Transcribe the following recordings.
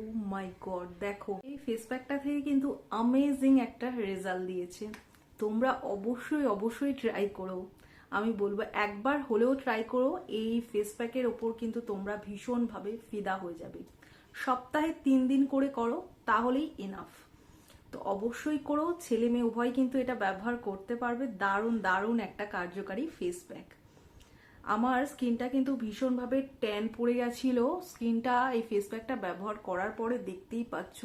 ও মাই god দেখো, এই face প্যাকটা থেকে কিন্তু আমেজিং একটা রেজাল্ট দিয়েছে। তোমরা অবশ্যই অবশ্যই ট্রাই করো। আমি বলব, একবার হলেও ট্রাই করো, এই ফেস প্যাকের ওপর কিন্তু তোমরা ভীষণভাবে ফিদা হয়ে যাবে। সপ্তাহে তিন দিন করে করো, তাহলেই এনাফ তো অবশ্যই করো, ছেলে মেয়ে উভয় কিন্তু এটা ব্যবহার করতে পারবে, দারুণ দারুণ একটা কার্যকারী ফেস প্যাক আমার স্কিনটা কিন্তু ভীষণভাবে ট্যান পড়ে গেছিল। স্কিনটা, এই ফেস প্যাকটা ব্যবহার করার পরে দেখতেই পাচ্ছ,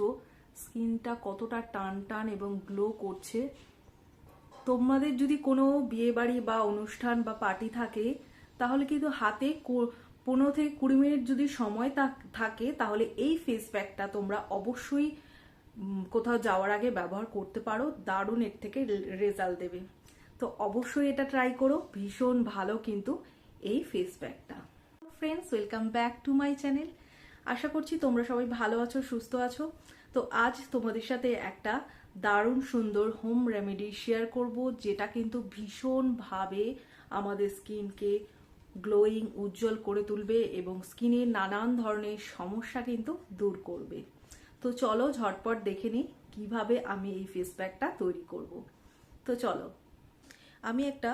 স্কিনটা কতটা টান টান এবং গ্লো করছে। তোমাদের যদি কোনো বিয়ে বাড়ি বা অনুষ্ঠান বা পার্টি থাকে, তাহলে কিন্তু হাতে পনেরো থেকে কুড়ি মিনিট যদি সময় থাকে তাহলে এই ফেস প্যাকটা তোমরা অবশ্যই কোথাও যাওয়ার আগে ব্যবহার করতে পারো। দারুণ এর থেকে রেজাল্ট দেবে। তো অবশ্যই এটা ট্রাই করো। ভীষণ ভালো কিন্তু। এই ফেস প্যাকটা friends welcome back to my channel আশা করছি তোমরা সবাই ভালো আছো, সুস্থ আছো। তো আজ তোমাদের সাথে একটা দারুণ সুন্দর হোম রেমেডি শেয়ার করব, যেটা কিন্তু ভীষণভাবে আমাদের স্কিনকে গ্লোয়িং উজ্জ্বল করে তুলবে এবং স্কিনের নানান ধরনের সমস্যা কিন্তু দূর করবে। তো চলো ঝটপট দেখে নিই কীভাবে আমি এই ফেস প্যাকটা তৈরি করব। তো চলো, আমি একটা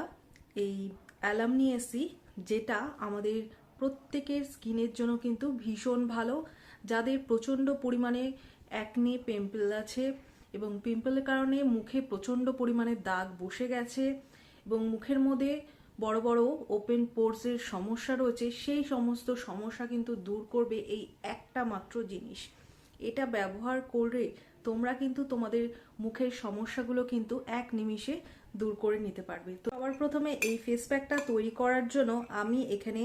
এই অ্যালাম নিয়ে এসেছি। যেটা আমাদের প্রত্যেকের স্কিনের জন্য কিন্তু ভীষণ ভালো। যাদের প্রচণ্ড পরিমাণে অ্যাকনে পিম্পল আছে এবং পিম্পলের কারণে মুখে প্রচণ্ড পরিমাণে দাগ বসে গেছে এবং মুখের মধ্যে বড় বড় ওপেন পোর্সের সমস্যা রয়েছে, সেই সমস্ত সমস্যা কিন্তু দূর করবে এই একটা মাত্র জিনিস। এটা ব্যবহার করে তোমরা কিন্তু তোমাদের মুখের সমস্যাগুলো কিন্তু এক নিমিষে দূর করে নিতে পারবে। তো সবার প্রথমে এই ফেস প্যাকটা তৈরি করার জন্য আমি এখানে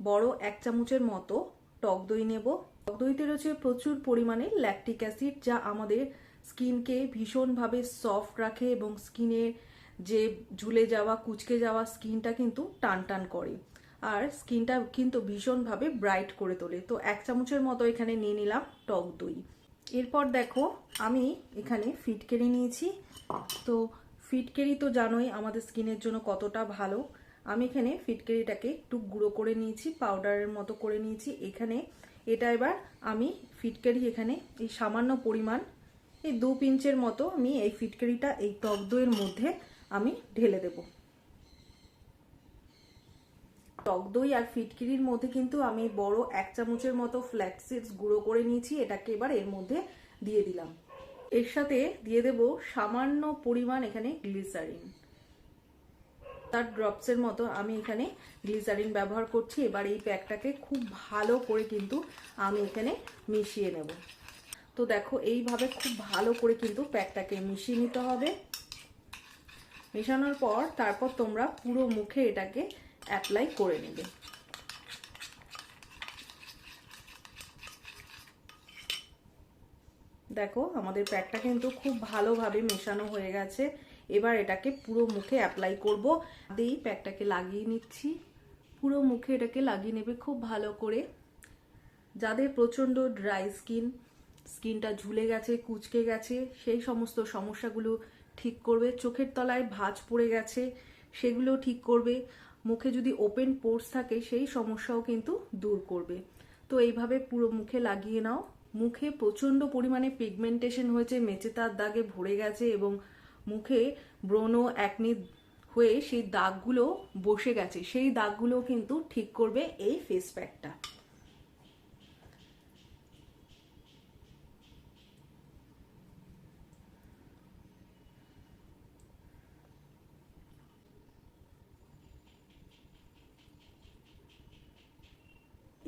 বড় এক চামচের মতো টক দই নেব। টক দইতে রয়েছে প্রচুর পরিমাণে ল্যাকটিক অ্যাসিড যা আমাদের স্কিনকে ভীষণভাবে সফট রাখে এবং স্কিনের যে ঝুলে যাওয়া, কুচকে যাওয়া স্কিনটা কিন্তু টান টান করে আর স্কিনটা কিন্তু ভীষণভাবে ব্রাইট করে তোলে। তো এক চামচের মতো এখানে নিয়ে নিলাম টক দই। এরপর দেখো, আমি এখানে ফিটকেরি নিয়েছি। তো ফিটকেরি তো জানোই আমাদের স্কিনের জন্য কতটা ভালো। আমি এখানে ফিটকেরিটাকে একটু গুঁড়ো করে নিয়েছি, পাউডারের মতো করে নিয়েছি। এখানে এটা এবার আমি ফিটকেরি এখানে এই সামান্য পরিমাণ, এই দু পিঞ্চের মতো আমি এই ফিটকেরিটা এই টক দইয়ের মধ্যে আমি ঢেলে দেবো। টক দই আর ফিটকিরির মধ্যে কিন্তু আমি বড় এক চামচের মতো ফ্ল্যাক্স সিডস গুঁড়ো করে নিয়েছি, এটাকে এবার এর মধ্যে দিয়ে দিলাম। এর সাথে দিয়ে দেব সামান্য পরিমাণ এখানে গ্লিসারিন তার ড্রপসের মতো আমি এখানে গ্লিসারিন ব্যবহার করছি, এবার এই প্যাকটাকে খুব ভালো করে কিন্তু আমি এখানে মিশিয়ে নেব। তো দেখো, এইভাবে খুব ভালো করে কিন্তু প্যাকটাকে মিশিয়ে নিতে হবে। মেশানোর পর তারপর তোমরা পুরো মুখে এটাকে অ্যাপ্লাই করে নেবে। দেখো, আমাদের প্যাকটা কিন্তু খুব ভালোভাবে মেশানো হয়ে গেছে। এবার এটাকে পুরো মুখে অ্যাপ্লাই করব। দিয়েই প্যাকটাকে লাগিয়ে নিচ্ছি। পুরো মুখে এটাকে লাগিয়ে নেবে খুব ভালো করে। যাদের প্রচণ্ড ড্রাই স্কিন স্কিনটা ঝুলে গেছে, কুচকে গেছে, সেই সমস্ত সমস্যাগুলো ঠিক করবে। চোখের তলায় ভাঁজ পড়ে গেছে, সেগুলো ঠিক করবে। মুখে যদি ওপেন পোর্স থাকে, সেই সমস্যাও কিন্তু দূর করবে। তো এইভাবে পুরো মুখে লাগিয়ে নাও। মুখে প্রচণ্ড পরিমাণে পিগমেন্টেশন হয়েছে মেচে তার দাগে ভরে গেছে এবং মুখে ব্রণ একনি হয়ে সেই দাগগুলো বসে গেছে। সেই দাগগুলো কিন্তু ঠিক করবে এই ফেস প্যাকটা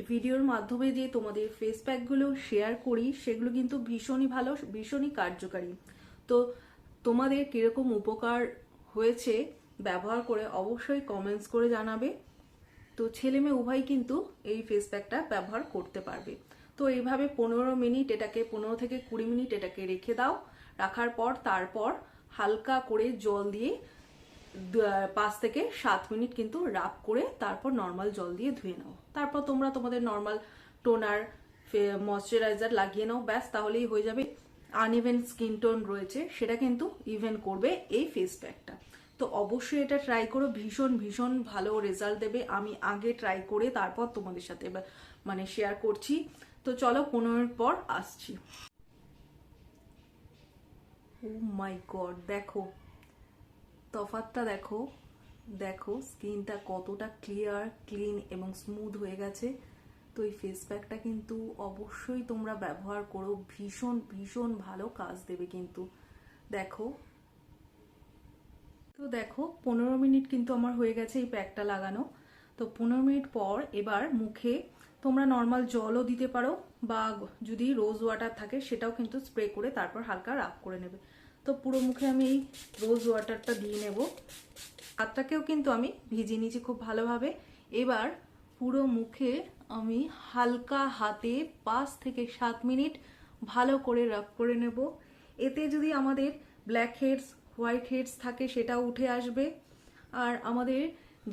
ভিডিওর মাধ্যমে যে তোমাদের ফেস প্যাকগুলো শেয়ার করি, সেগুলো কিন্তু ভীষণই ভালো, ভীষণই কার্যকারী। তো তোমাদের কীরকম উপকার হয়েছে ব্যবহার করে অবশ্যই কমেন্টস করে জানাবে। তো ছেলে মেয়ে উভয় কিন্তু এই ফেস প্যাকটা ব্যবহার করতে পারবে। তো এইভাবে পনেরো মিনিট এটাকে, পনেরো থেকে কুড়ি মিনিট এটাকে রেখে দাও। রাখার পর, তারপর হালকা করে জল দিয়ে পাঁচ থেকে সাত মিনিট কিন্তু রাব করে তারপর নর্মাল জল দিয়ে ধুয়ে নাও। তারপর তোমরা তোমাদের নর্মাল টোনার ময়শ্চারাইজার লাগিয়ে নাও, ব্যাস, তাহলেই হয়ে যাবে আনইভেন স্কিন টোন রয়েছে। সেটা কিন্তু ইভেন করবে এই ফেস প্যাকটা তো অবশ্যই এটা ট্রাই করো, ভীষণ ভীষণ ভালো রেজাল্ট দেবে। আমি আগে ট্রাই করে তারপর তোমাদের সাথে মানে শেয়ার করছি। তো চলো পনেরো মিনিট পর আসছি। ও মাই গড দেখো। তফাতটা দেখো। দেখো, স্কিনটা কতটা ক্লিয়ার ক্লিন এবং স্মুথ হয়ে গেছে। তো এই ফেস প্যাকটা কিন্তু অবশ্যই তোমরা ব্যবহার করো। ভীষণ ভীষণ ভালো কাজ দেবে কিন্তু। দেখো। তো দেখো, পনেরো মিনিট কিন্তু আমার হয়ে গেছে এই প্যাকটা লাগানো। তো পনেরো মিনিট পর এবার মুখে তোমরা নর্মাল জলও দিতে পারো বা যদি রোজ ওয়াটার থাকে সেটাও কিন্তু স্প্রে করে তারপর হালকা রাব করে নেবে। তো পুরো মুখে আমি এই রোজ ওয়াটারটা দিয়ে নেব। হাতটাকেও কিন্তু আমি ভিজিয়ে নিয়েছি খুব ভালোভাবে। এবার পুরো মুখে আমি হালকা হাতে পাঁচ থেকে সাত মিনিট ভালো করে রাব করে নেব। এতে যদি আমাদের ব্ল্যাক হেডস হোয়াইট হেডস থাকে সেটাও উঠে আসবে। আর আমাদের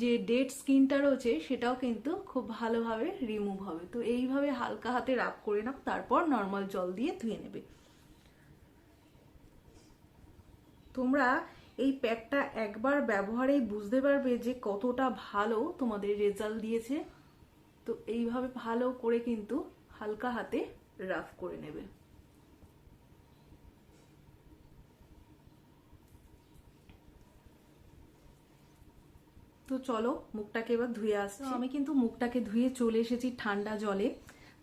যে ডেড স্কিনটা রয়েছে সেটাও কিন্তু খুব ভালোভাবে রিমুভ হবে। তো এইভাবে হালকা হাতে রাব করে নাও, তারপর নর্মাল জল দিয়ে ধুয়ে নেবে। তোমরা এই প্যাকটা একবার ব্যবহারেই বুঝতে পারবে যে কতটা ভালো তোমাদের রেজাল্ট দিয়েছে। তো এইভাবে ভালো করে কিন্তু হালকা হাতে রাফ করে নেবে। তো চলো মুখটাকে এবার ধুয়ে আসছি। আমি কিন্তু মুখটাকে ধুয়ে চলে এসেছি ঠান্ডা জলে।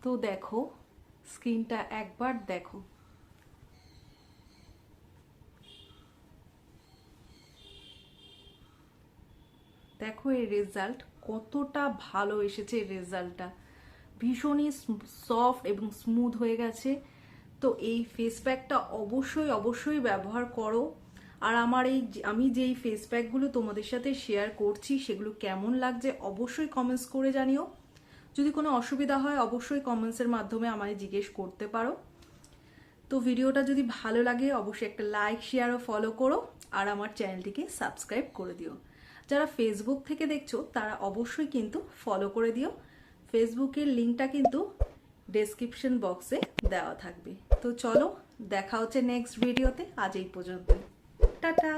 তো দেখো, স্কিনটা একবার দেখো। দেখো এই রেজাল্ট কতটা ভালো এসেছে রেজাল্টটা ভীষণই সফট এবং স্মুথ হয়ে গেছে। তো এই ফেস প্যাকটা অবশ্যই অবশ্যই ব্যবহার করো। আর আমার এই আমি যেই ফেস প্যাকগুলো তোমাদের সাথে শেয়ার করছি, সেগুলো কেমন লাগছে অবশ্যই কমেন্টস করে জানিও। যদি কোনো অসুবিধা হয়, অবশ্যই কমেন্টসের মাধ্যমে আমায় জিজ্ঞেস করতে পারো। তো ভিডিওটা যদি ভালো লাগে, অবশ্যই একটা লাইক শেয়ার ও ফলো করো। আর আমার চ্যানেলটিকে সাবস্ক্রাইব করে দিও। যারা ফেসবুক থেকে দেখছ, তারা অবশ্যই কিন্তু ফলো করে দিও। ফেসবুকের লিঙ্কটা কিন্তু ডেসক্রিপশন বক্সে দেওয়া থাকবে। তো চলো, দেখা হচ্ছে নেক্সট ভিডিওতে আজ এই পর্যন্ত টাটা!